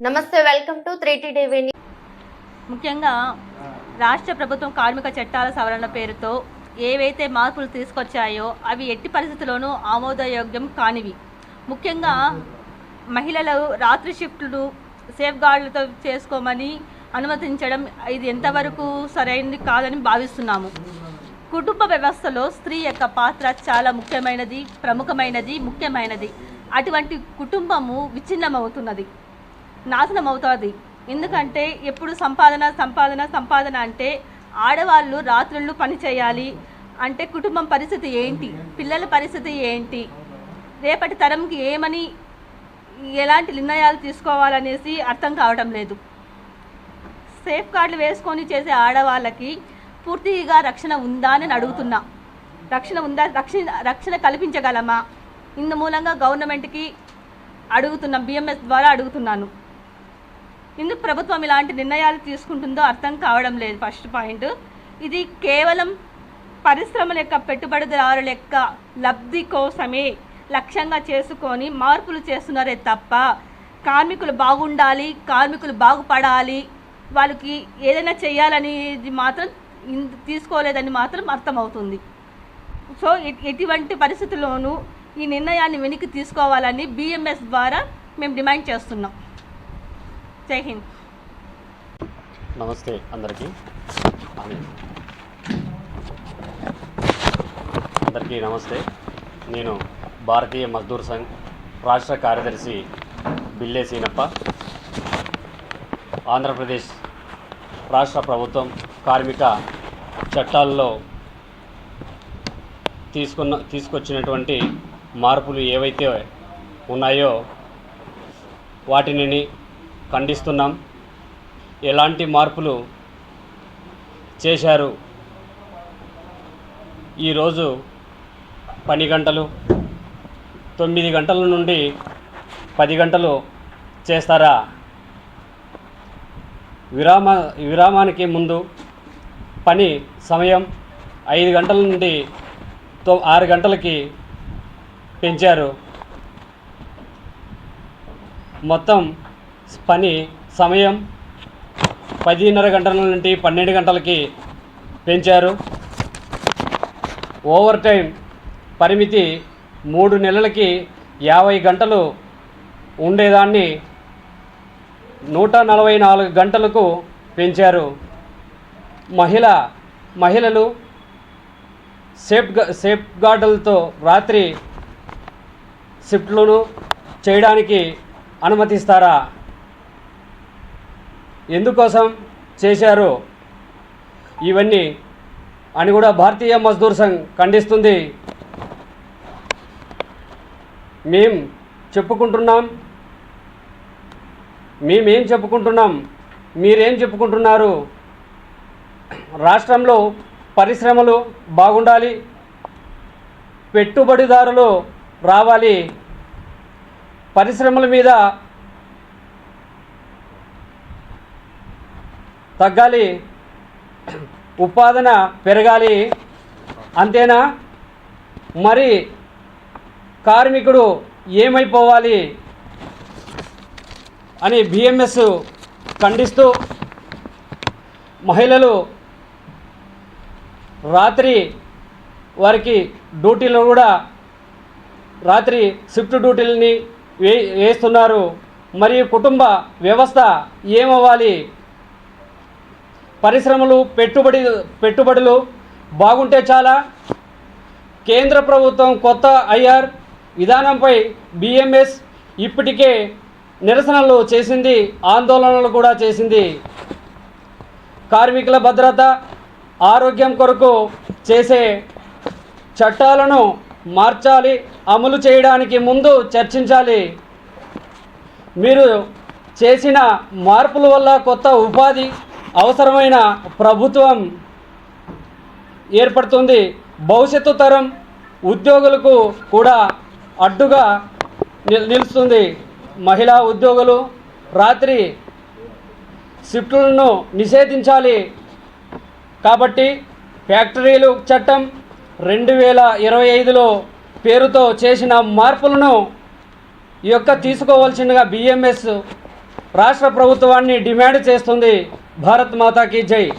నమస్తే welcome to three TV ముఖ్యంగా రాష్ట్ర ప్రభుత్వం కార్మిక చట్టాల సవరణ పేరుతో ఏవైతే మార్పులు తీసుకొచ్చాయో అవి ఎట్టి పరిస్థితుల్లోనూ ఆమోదయోగ్యం కానివి. ముఖ్యంగా మహిళలు రాత్రి షిఫ్ట్లు సేఫ్ గార్డులతో చేసుకోమని అనుమతించడం ఇది ఎంతవరకు సరైనది కాదని భావిస్తున్నాము. కుటుంబ వ్యవస్థలో స్త్రీ యొక్క పాత్ర చాలా ముఖ్యమైనది ప్రముఖమైనది ముఖ్యమైనది. అటువంటి కుటుంబము విచ్ఛిన్నమవుతున్నది. నాశనం అవుతుంది. ఎందుకంటే ఎప్పుడు సంపాదన సంపాదన సంపాదన అంటే ఆడవాళ్ళు రాత్రుళ్ళు పని చేయాలి. అంటే కుటుంబం పరిస్థితి ఏంటి? పిల్లల పరిస్థితి ఏంటి? రేపటి తరంకి ఏమని ఎలాంటి నిర్ణయాలు తీసుకోవాలనేసి అర్థం కావడం లేదు. సేఫ్ గార్డులు వేసుకొని చేసే ఆడవాళ్ళకి పూర్తిగా రక్షణ ఉందా అని అడుగుతున్నా. రక్షణ ఉందా? రక్షణ రక్షణ కల్పించగలమా? ఇందు మూలంగా గవర్నమెంట్కి అడుగుతున్నాం బిఎంఎస్ ద్వారా అడుగుతున్నాను. ఎందుకు ప్రభుత్వం ఇలాంటి నిర్ణయాలు తీసుకుంటుందో అర్థం కావడం లేదు ఫస్ట్ పాయింట్. ఇది కేవలం పరిశ్రమల యొక్క పెట్టుబడిదారుల యొక్క లబ్ధి కోసమే లక్ష్యంగా చేసుకొని మార్పులు చేస్తున్నారే తప్ప కార్మికులు బాగుండాలి కార్మికులు బాగుపడాలి వాళ్ళకి ఏదైనా చేయాలనేది మాత్రం తీసుకోలేదని మాత్రం అర్థమవుతుంది. సో ఎటువంటి పరిస్థితుల్లోనూ ఈ నిర్ణయాన్ని వెనక్కి తీసుకోవాలని బిఎంఎస్ ద్వారా మేము డిమాండ్ చేస్తున్నాం. జై హింద్. నమస్తే అందరికీ. అందరికీ నమస్తే. నేను భారతీయ మజ్దూర్ సంఘ్ రాష్ట్ర కార్యదర్శి బిల్లే సీనప్ప. ఆంధ్రప్రదేశ్ రాష్ట్ర ప్రభుత్వం కార్మిక చట్టాల్లో తీసుకున్న తీసుకొచ్చినటువంటి మార్పులు ఏవైతే ఉన్నాయో వాటిని ఖండిస్తున్నాం. ఎలాంటి మార్పులు చేశారు? ఈరోజు పని గంటలు తొమ్మిది గంటల నుండి పది గంటలు చేస్తారా? విరామ విరామానికి ముందు పని సమయం ఐదు గంటల నుండి తో ఆరు గంటలకి పెంచారు. మొత్తం పని సమయం పదిన్నర గంటల నుండి పన్నెండు గంటలకి పెంచారు. ఓవర్ టైం పరిమితి మూడు నెలలకి యాభై గంటలు ఉండేదాన్ని నూట నలభై నాలుగు గంటలకు పెంచారు. మహిళ మహిళలు సేఫ్ సేఫ్ గార్డులతో రాత్రి షిఫ్ట్లను చేయడానికి అనుమతిస్తారా? ఎందుకోసం చేశారు? ఇవన్నీ అని కూడా భారతీయ మజ్దూర్ సంఘ్ ఖండిస్తుంది. మేం చెప్పుకుంటున్నాం. మేమేం చెప్పుకుంటున్నాం? మీరేం చెప్పుకుంటున్నారు? రాష్ట్రంలో పరిశ్రమలు బాగుండాలి పెట్టుబడిదారులు రావాలి. పరిశ్రమల మీద తగ్గాలి. ఉపాదన పెరగాలి. అంతేనా? మరి కార్మికుడు ఏమైపోవాలి అని బిఎంఎస్ ఖండిస్తూ మహిళలు రాత్రి వారికి డ్యూటీలు కూడా రాత్రి షిఫ్ట్ డ్యూటీలని వే వేస్తున్నారు. మరియు కుటుంబ వ్యవస్థ ఏమవ్వాలి? పరిశ్రమలు పెట్టుబడి పెట్టుబడులు బాగుంటే చాలా. కేంద్ర ప్రభుత్వం కొత్త ఐఆర్ విధానంపై బిఎంఎస్ ఇప్పటికే నిరసనలు చేసింది ఆందోళనలు కూడా చేసింది. కార్మికుల భద్రత ఆరోగ్యం కొరకు చేసే చట్టాలను మార్చాలి అమలు చేయడానికి ముందు చర్చించాలి. మీరు చేసిన మార్పుల వల్ల కొత్త ఉపాధి అవసరమైన ప్రభుత్వం ఏర్పడుతుంది. భవిష్యత్తు తరం ఉద్యోగులకు కూడా అడ్డుగా నిల్- నిలుస్తుంది. మహిళా ఉద్యోగులు రాత్రి షిఫ్టులను నిషేధించాలి. కాబట్టి ఫ్యాక్టరీలు చట్టం రెండు వేల ఇరవై ఐదులో పేరుతో చేసిన మార్పులను ఈ యొక్క తీసుకోవాల్సిందిగా బిఎంఎస్ రాష్ట్ర ప్రభుత్వాన్ని డిమాండ్ చేస్తుంది. भारत माता की जय।